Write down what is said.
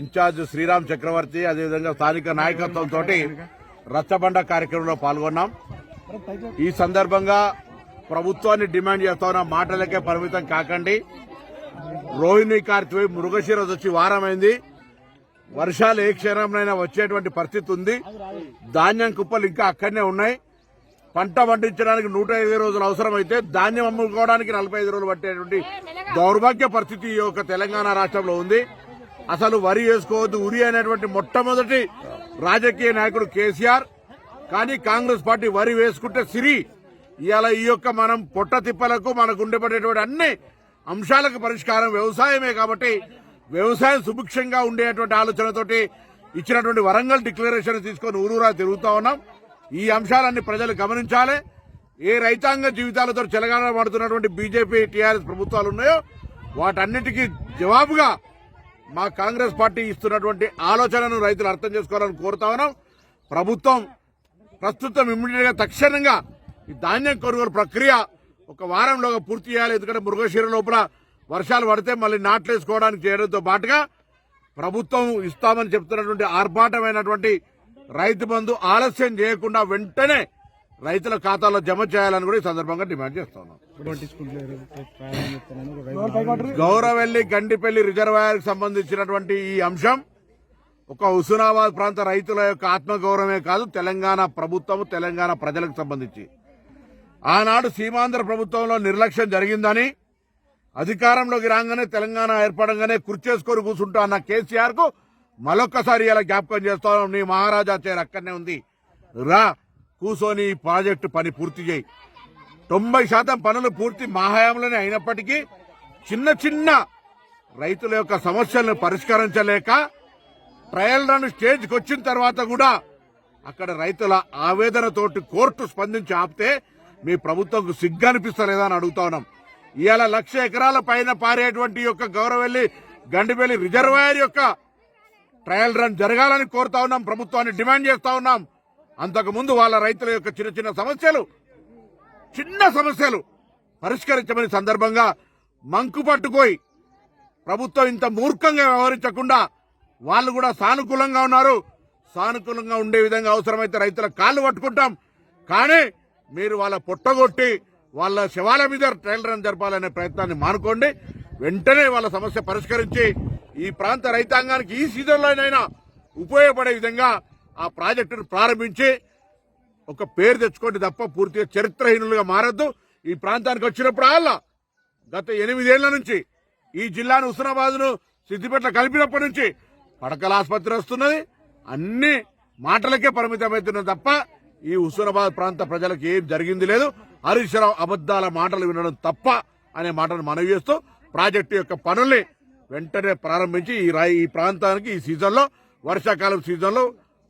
Incharge Sriram చక్రవర్తి అదేవిధంగా స్థానిక నాయకత్వంతో రచ్చబండ కార్యక్రమంలో పాల్గొన్నాం. ఈ సందర్భంగా ప్రభుత్వాన్ని డిమాండ్ చేస్తున్న మాటలకే పరిమితం కాకండి. రోహిణి కార్తీ మృగశిర వచ్చి వారమైంది. వర్షాలు ఏ క్షణంనైనా వచ్చేటువంటి పరిస్థితి ఉంది. ధాన్యం కుప్పలు ఇంకా అక్కడనే ఉన్నాయి. పంట పండించడానికి నూట ఇరవై రోజులు అవసరమైతే ధాన్యం అమ్ముకోవడానికి నలభై ఐదు రోజులు పట్టేటువంటి దౌర్భాగ్య పరిస్థితి ఈ యొక్క తెలంగాణ రాష్ట్రంలో ఉంది. అసలు వరి వేసుకోవద్దు ఉరి అనేటువంటి మొట్టమొదటి రాజకీయ నాయకుడు కేసీఆర్. కానీ కాంగ్రెస్ పార్టీ వరి వేసుకుంటే సిరి. ఇవాళ ఈ యొక్క మనం పొట్ట తిప్పలకు మనకు ఉండేటటువంటి అన్ని అంశాలకు పరిష్కారం వ్యవసాయమే కాబట్టి వ్యవసాయం సుభిక్షంగా ఉండేటువంటి ఆలోచనతోటి ఇచ్చినటువంటి వరంగల్ డిక్లరేషన్ తీసుకొని ఊరూరా తిరుగుతా ఉన్నాం. ఈ అంశాలన్నీ ప్రజలు గమనించాలి. ఏ రైతాంగ జీవితాలతో చెలగాన పడుతున్నటువంటి బీజేపీ టీఆర్ఎస్ ప్రభుత్వాలు ఉన్నాయో వాటన్నిటికీ జవాబుగా మా కాంగ్రెస్ పార్టీ ఇస్తున్నటువంటి ఆలోచనను రైతులు అర్థం చేసుకోవాలని కోరుతా ఉన్నాం. ప్రభుత్వం ప్రస్తుతం ఇమ్మీడియట్గా తక్షణంగా ఈ ధాన్యం కొనుగోలు ప్రక్రియ ఒక వారంలోగా పూర్తి చేయాలి. ఎందుకంటే మృగశీర లోపల వర్షాలు పడితే మళ్ళీ నాట్లు వేసుకోవడానికి చేయడంతో పాటుగా ప్రభుత్వం ఇస్తామని చెప్తున్నటువంటి ఆర్భాటమైనటువంటి రైతు బంధు ఆలస్యం చేయకుండా వెంటనే రైతుల ఖాతాలో జమ చేయాలని కూడా ఈ సందర్భంగా డిమాండ్ చేస్తున్నాం. గౌరవెల్లి గండిపల్లి రిజర్వాయర్కి సంబంధించినటువంటి ఈ అంశం ఒక హుస్నాబాద్ ప్రాంత రైతుల యొక్క ఆత్మగౌరవమే కాదు తెలంగాణ ప్రభుత్వం తెలంగాణ ప్రజలకు సంబంధించి. ఆనాడు సీమాంధ్ర ప్రభుత్వంలో నిర్లక్ష్యం జరిగిందని అధికారంలోకి రాగానే తెలంగాణ ఏర్పడంగానే కుర్చేసుకొని కూర్చుంటా అన్న కేసీఆర్కు మరొక్కసారి ఇలా జ్ఞాపకం చేస్తాను. నీ మహారాజా చైర్ అక్కడనే ఉంది. రా. కూసోని ప్రాజెక్టు పని పూర్తి చేయి. తొంభై శాతం పనులు పూర్తి మా హయాంలోనే అయినప్పటికీ చిన్న చిన్న రైతుల యొక్క సమస్యలను పరిష్కరించలేక ట్రయల్ రన్ స్టేజ్కి వచ్చిన తర్వాత కూడా అక్కడ రైతుల ఆవేదనతోటి కోర్టు స్పందించి ఆపితే మీ ప్రభుత్వంకు సిగ్గు అనిపిస్తలేదా అని అడుగుతా ఉన్నాం. ఇవాళ లక్ష ఎకరాల పైన పారేటువంటి యొక్క గౌరవెల్లి గండిపల్లి రిజర్వాయర్ యొక్క ట్రయల్ రన్ జరగాలని కోరుతా ఉన్నాం ప్రభుత్వాన్ని డిమాండ్ చేస్తా ఉన్నాం. అంతకుముందు వాళ్ళ రైతుల యొక్క చిన్న చిన్న సమస్యలు చిన్న సమస్యలు పరిష్కరించమని సందర్భంగా మంకు పట్టుకోయి ప్రభుత్వం ఇంత మూర్ఖంగా వ్యవహరించకుండా వాళ్ళు కూడా సానుకూలంగా ఉన్నారు. సానుకూలంగా ఉండే విధంగా అవసరమైతే రైతుల కాళ్ళు పట్టుకుంటాం. కానీ మీరు వాళ్ళ పొట్టగొట్టి వాళ్ళ శవాల మీద ట్రైలర్ రన్ జరపాలనే ప్రయత్నాన్ని మానుకోండి. వెంటనే వాళ్ళ సమస్య పరిష్కరించి ఈ ప్రాంత రైతాంగానికి ఈ సీజన్లోనైనా ఉపయోగపడే విధంగా ఆ ప్రాజెక్టును ప్రారంభించి ఒక పేరు తెచ్చుకోండి తప్ప పూర్తిగా చరిత్రహీనులుగా మారద్దు. ఈ ప్రాంతానికి వచ్చినప్పుడు అలా గత ఎనిమిదేళ్ళ నుంచి ఈ జిల్లాను హుస్నాబాద్ను సిద్దిపేట కలిపినప్పటి నుంచి పడకల ఆసుపత్రి వస్తున్నది. అన్ని మాటలకే పరిమితమవుతున్నది తప్ప ఈ హుస్నాబాద్ ప్రాంత ప్రజలకు ఏం జరిగింది లేదు. హరీశ్వరావు అబద్దాల మాటలు వినడం తప్ప అనే మాటను మనవి చేస్తూ ప్రాజెక్టు యొక్క పనుల్ని వెంటనే ప్రారంభించి ఈ ఈ ప్రాంతానికి ఈ సీజన్లో వర్షాకాలం సీజన్లో